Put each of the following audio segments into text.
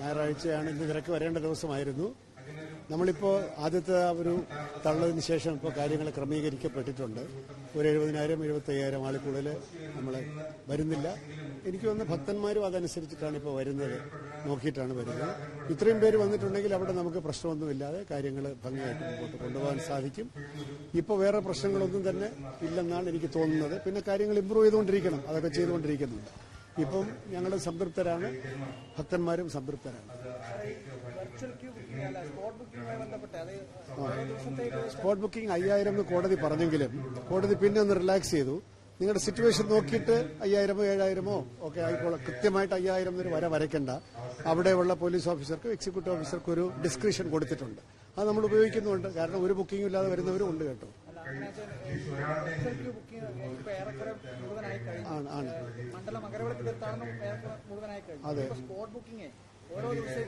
ഞായറാഴ്ചയാണ് ഇന്ന് നിരക്ക് വരേണ്ട ദിവസമായിരുന്നു. നമ്മളിപ്പോൾ ആദ്യത്തെ ഒരു തള്ളതിന് ശേഷം ഇപ്പോൾ കാര്യങ്ങൾ ക്രമീകരിക്കപ്പെട്ടിട്ടുണ്ട്. ഒരു എഴുപതിനായിരം എഴുപത്തയ്യായിരം ആളിൽ കൂടുതൽ നമ്മൾ വരുന്നില്ല. എനിക്ക് വന്ന ഭക്തന്മാരും അതനുസരിച്ചിട്ടാണ് ഇപ്പോൾ വരുന്നത്. നോക്കിയിട്ടാണ് വരുന്നത്. ഇത്രയും പേര് വന്നിട്ടുണ്ടെങ്കിൽ അവിടെ നമുക്ക് പ്രശ്നമൊന്നുമില്ലാതെ കാര്യങ്ങൾ ഭംഗിയായിട്ട് മുമ്പോട്ട് കൊണ്ടുപോകാൻ സാധിക്കും. ഇപ്പോൾ വേറെ പ്രശ്നങ്ങളൊന്നും തന്നെ ഇല്ലെന്നാണ് എനിക്ക് തോന്നുന്നത്. പിന്നെ കാര്യങ്ങൾ ഇമ്പ്രൂവ് ചെയ്തുകൊണ്ടിരിക്കണം. അതൊക്കെ ചെയ്തുകൊണ്ടിരിക്കുന്നുണ്ട്. ഇപ്പം ഞങ്ങൾ സംതൃപ്തരാണ്. ഭക്തന്മാരും സംതൃപ്തരാണ്. സ്പോട്ട് ബുക്കിംഗ് അയ്യായിരം എന്ന് കോടതി പറഞ്ഞെങ്കിലും കോടതി പിന്നെ ഒന്ന് റിലാക്സ് ചെയ്തു. നിങ്ങളുടെ സിറ്റുവേഷൻ നോക്കിയിട്ട് അയ്യായിരമോ ഏഴായിരമോ ഒക്കെ ആയിക്കോളാം. കൃത്യമായിട്ട് അയ്യായിരം എന്നൊരു വര വരയ്ക്കണ്ട. അവിടെയുള്ള പോലീസ് ഓഫീസർക്ക് എക്സിക്യൂട്ടീവ് ഓഫീസർക്ക് ഒരു ഡിസ്ക്രിപ്ഷൻ കൊടുത്തിട്ടുണ്ട്. അത് നമ്മൾ ഉപയോഗിക്കുന്നുണ്ട് കാരണം ഒരു ബുക്കിംഗും ഇല്ലാതെ വരുന്നവരും ഉണ്ട് കേട്ടോ. മണ്ഡല സ്പോട്ട് ഓരോ ദിവസം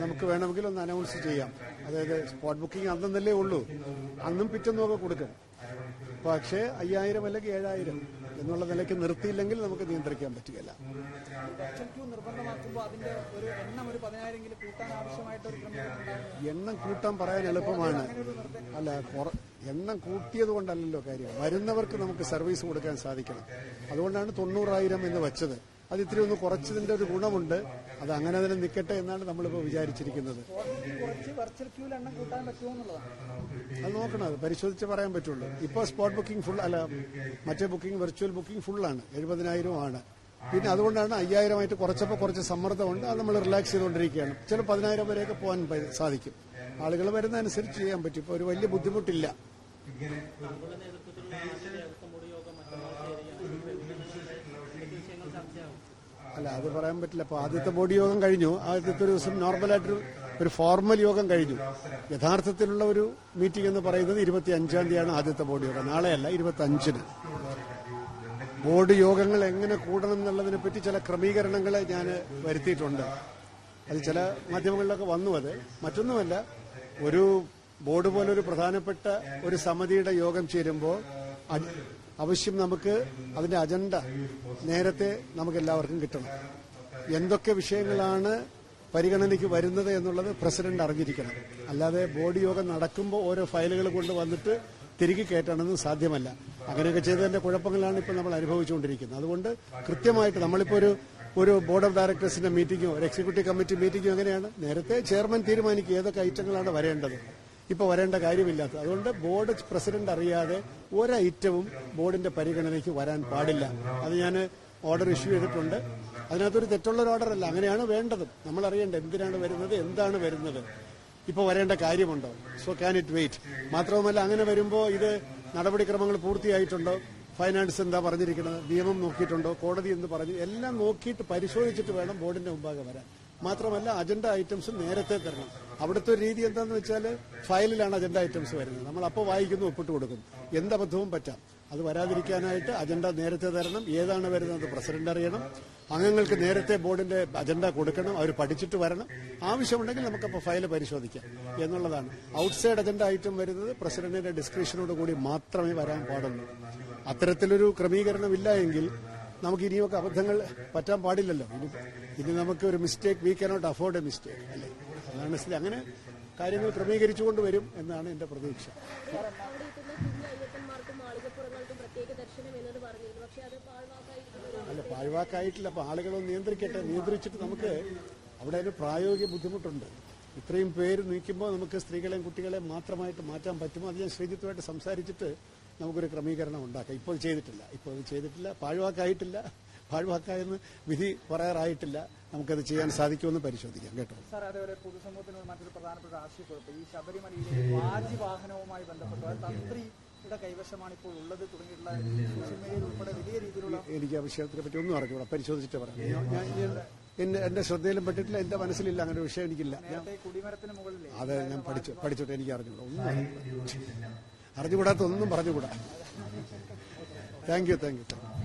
നമുക്ക് വേണമെങ്കിൽ ഒന്ന് അനൗൺസ് ചെയ്യാം. അതായത് സ്പോട്ട് ബുക്കിംഗ് അന്നല്ലേ ഉള്ളൂ. അന്നും പിറ്റൊന്നുമൊക്കെ കൊടുക്കും. പക്ഷേ അയ്യായിരം അല്ലെങ്കിൽ ഏഴായിരം. എന്നുള്ള നിലയ്ക്ക് നിർത്തിയില്ലെങ്കിൽ നമുക്ക് നിയന്ത്രിക്കാൻ പറ്റുകയില്ല. എണ്ണം കൂട്ടാൻ പറയാൻ എളുപ്പമാണ്. അല്ല എണ്ണം കൂട്ടിയത് കൊണ്ടല്ലല്ലോ കാര്യം. വരുന്നവർക്ക് നമുക്ക് സർവീസ് കൊടുക്കാൻ സാധിക്കണം. അതുകൊണ്ടാണ് തൊണ്ണൂറായിരം എന്ന് വെച്ചത്. അത് ഇത്തിരി ഒന്ന് കുറച്ചതിന്റെ ഒരു ഗുണമുണ്ട്. അത് അങ്ങനെ തന്നെ നിൽക്കട്ടെ എന്നാണ് നമ്മളിപ്പോൾ വിചാരിച്ചിരിക്കുന്നത്. അത് നോക്കണം അത് പരിശോധിച്ച് പറയാൻ പറ്റുള്ളൂ. ഇപ്പോൾ സ്പോട്ട് ബുക്കിംഗ് ഫുൾ അല്ല മറ്റേ ബുക്കിംഗ് വെർച്വൽ ബുക്കിംഗ് ഫുള്ളാണ് എഴുപതിനായിരം ആണ്. പിന്നെ അതുകൊണ്ടാണ് അയ്യായിരമായിട്ട് കുറച്ചപ്പോൾ കുറച്ച് സമ്മർദ്ദമുണ്ട്. അത് നമ്മൾ റിലാക്സ് ചെയ്തുകൊണ്ടിരിക്കുകയാണ്. ചില പതിനായിരം വരെയൊക്കെ പോകാൻ സാധിക്കും. ആളുകൾ വരുന്നതനുസരിച്ച് ചെയ്യാൻ പറ്റും. ഇപ്പോൾ ഒരു വലിയ ബുദ്ധിമുട്ടില്ല. ചർച്ചയാവും. അല്ല അത് പറയാൻ പറ്റില്ല. അപ്പോൾ ആദ്യത്തെ ബോഡി യോഗം കഴിഞ്ഞു. ആദ്യത്തെ ഒരു ദിവസം നോർമലായിട്ടൊരു ഒരു ഫോർമൽ യോഗം കഴിഞ്ഞു. യഥാർത്ഥത്തിലുള്ള ഒരു മീറ്റിംഗ് എന്ന് പറയുന്നത് ഇരുപത്തി അഞ്ചാം തീയതിയാണ് ആദ്യത്തെ ബോർഡ് യോഗം. നാളെയല്ല ഇരുപത്തി അഞ്ചിന് ബോർഡ് യോഗങ്ങൾ എങ്ങനെ കൂടണം എന്നുള്ളതിനെ പറ്റി ചില ക്രമീകരണങ്ങൾ ഞാൻ വരുത്തിയിട്ടുണ്ട്. അത് ചില മാധ്യമങ്ങളിലൊക്കെ വന്നു അത്. മറ്റൊന്നുമല്ല ഒരു ബോർഡ് പോലൊരു പ്രധാനപ്പെട്ട ഒരു സമിതിയുടെ യോഗം ചേരുമ്പോൾ അവശ്യം നമുക്ക് അതിന്റെ അജണ്ട നേരത്തെ നമുക്ക് എല്ലാവർക്കും കിട്ടണം. എന്തൊക്കെ വിഷയങ്ങളാണ് പരിഗണനയ്ക്ക് വരുന്നത് എന്നുള്ളത് പ്രസിഡന്റ് അറിഞ്ഞിരിക്കണം. അല്ലാതെ ബോർഡ് യോഗം നടക്കുമ്പോൾ ഓരോ ഫയലുകൾ കൊണ്ട് വന്നിട്ട് തിരികെ കയറ്റണമെന്ന് സാധ്യമല്ല. അങ്ങനെയൊക്കെ ചെയ്തതിന്റെ കുഴപ്പങ്ങളാണ് ഇപ്പോൾ നമ്മൾ അനുഭവിച്ചുകൊണ്ടിരിക്കുന്നത്. അതുകൊണ്ട് കൃത്യമായിട്ട് നമ്മളിപ്പോൾ ഒരു ഒരു ബോർഡ് ഓഫ് ഡയറക്ടേഴ്സിന്റെ മീറ്റിംഗോ ഒരു എക്സിക്യൂട്ടീവ് കമ്മിറ്റി മീറ്റിംഗോ എങ്ങനെയാണ്? നേരത്തെ ചെയർമാൻ തീരുമാനിക്കുക ഏതൊക്കെ ഐറ്റങ്ങളാണ് വരേണ്ടത്. ഇപ്പൊ വരേണ്ട കാര്യമില്ലാത്ത. അതുകൊണ്ട് ബോർഡ് പ്രസിഡന്റ് അറിയാതെ ഒരൈറ്റവും ബോർഡിന്റെ പരിഗണനയ്ക്ക് വരാൻ പാടില്ല. അത് ഞാൻ ഓർഡർ ഇഷ്യൂ ചെയ്തിട്ടുണ്ട്. അതിനകത്തൊരു തെറ്റുള്ള ഒരു ഓർഡർ അല്ല അങ്ങനെയാണ് വേണ്ടത്. നമ്മൾ അറിയേണ്ടത് എന്തിനാണ് വരുന്നത് എന്താണ് വരുന്നത്. ഇപ്പോൾ വരേണ്ട കാര്യമുണ്ടോ? സോ ക്യാൻ ഇറ്റ് വെയിറ്റ് മാത്രവുമല്ല അങ്ങനെ വരുമ്പോൾ ഇത് നടപടിക്രമങ്ങൾ പൂർത്തിയായിട്ടുണ്ടോ? ഫൈനാൻസ് എന്താ പറഞ്ഞിരിക്കുന്നത്? നിയമം നോക്കിയിട്ടുണ്ടോ? കോടതി എന്ന് പറഞ്ഞു? എല്ലാം നോക്കിയിട്ട് പരിശോധിച്ചിട്ട് വേണം ബോർഡിന്റെ മുമ്പാകെ വരാൻ. മാത്രമല്ല അജണ്ട ഐറ്റംസ് നേരത്തെ തരണം. അവിടുത്തെ ഒരു രീതി എന്താന്ന് വെച്ചാൽ ഫയലിലാണ് അജണ്ട ഐറ്റംസ് വരുന്നത്. നമ്മൾ അപ്പോൾ വായിക്കുന്നു ഒപ്പിട്ട് കൊടുക്കും എന്തബദ്ധവും പറ്റാം. അത് വരാതിരിക്കാനായിട്ട് അജണ്ട നേരത്തെ തരണം. ഏതാണ് വരുന്നത് പ്രസിഡന്റ് അറിയണം. അംഗങ്ങൾക്ക് നേരത്തെ ബോർഡിന്റെ അജണ്ട കൊടുക്കണം. അവർ പഠിച്ചിട്ട് വരണം. ആവശ്യമുണ്ടെങ്കിൽ നമുക്കപ്പോൾ ഫയൽ പരിശോധിക്കാം എന്നുള്ളതാണ്. ഔട്ട്സൈഡ് അജണ്ട ഐറ്റം വരുന്നത് പ്രസിഡന്റിന്റെ ഡിസ്ക്രിപ്ഷനോട് കൂടി മാത്രമേ വരാൻ പാടുള്ളൂ. അത്തരത്തിലൊരു ക്രമീകരണം ഇല്ല എങ്കിൽ നമുക്ക് ഇനിയൊക്കെ അബദ്ധങ്ങൾ പറ്റാൻ പാടില്ലല്ലോ. ഇനി ഇനി നമുക്ക് ഒരു mistake we cannot afford a mistake അല്ലേ? അതാണ് സ്ഥിതി അങ്ങനെ കാര്യങ്ങൾ ക്രമീകരിച്ചുകൊണ്ട് വരും എന്നാണ് എന്റെ പ്രതീക്ഷ. അല്ല പാഴ്വാക്കായിട്ടില്ല. അപ്പൊ ആളുകളൊന്ന് നിയന്ത്രിക്കട്ടെ നിയന്ത്രിച്ചിട്ട് നമുക്ക് അവിടെ ഒരു പ്രായോഗിക ബുദ്ധിമുട്ടുണ്ട്. ഇത്രയും പേര് നീക്കുമ്പോൾ നമുക്ക് സ്ത്രീകളെയും കുട്ടികളെയും മാത്രമായിട്ട് മാറ്റാൻ പറ്റുമോ? അത് ഞാൻ ശ്രീജിത്തുമായിട്ട് സംസാരിച്ചിട്ട് നമുക്കൊരു ക്രമീകരണം ഉണ്ടാക്കാം. ഇപ്പോൾ ചെയ്തിട്ടില്ല. ഇപ്പോൾ അത് ചെയ്തിട്ടില്ല. പാഴ്വാക്കായിട്ടില്ല. പാഴ്വാക്കായെന്ന് വിധി പറയാറായിട്ടില്ല. നമുക്കത് ചെയ്യാൻ സാധിക്കുമെന്ന് പരിശോധിക്കാം. കേട്ടോ? സാർ അതേപോലെ പൊതുസമൂഹത്തിനോട് മറ്റൊരു പ്രധാനപ്പെട്ട ആശയക്കുഴപ്പം ഈ ശബരിമലയിലെ വാജിവാഹനവുമായി ബന്ധപ്പെട്ട് അത് തന്ത്രിയുടെ കൈവശമാണ് ഇപ്പോൾ ഉള്ളത് തുടങ്ങിയിട്ടുള്ള സോഷ്യൽ മീഡിയയിൽ ഉൾപ്പെടെ വലിയ രീതിയിലുള്ള എനിക്ക് ആ വിഷയത്തിനെ പറ്റി ഒന്നും അറിഞ്ഞൂടാ പരിശോധിച്ചിട്ട് പറയാം. എന്റെ എന്റെ ശ്രദ്ധയിലും പെട്ടിട്ടില്ല എന്റെ മനസ്സിലില്ല അങ്ങനെ ഒരു വിഷയം എനിക്കില്ല. അതെ ഞാൻ പഠിച്ചു പഠിച്ചോട്ടെ എനിക്ക് അറിഞ്ഞൂടാ ഒന്നും. അറിഞ്ഞുകൂടാത്ത ഒന്നും പറഞ്ഞുകൂടാ. Thank you thank you thank you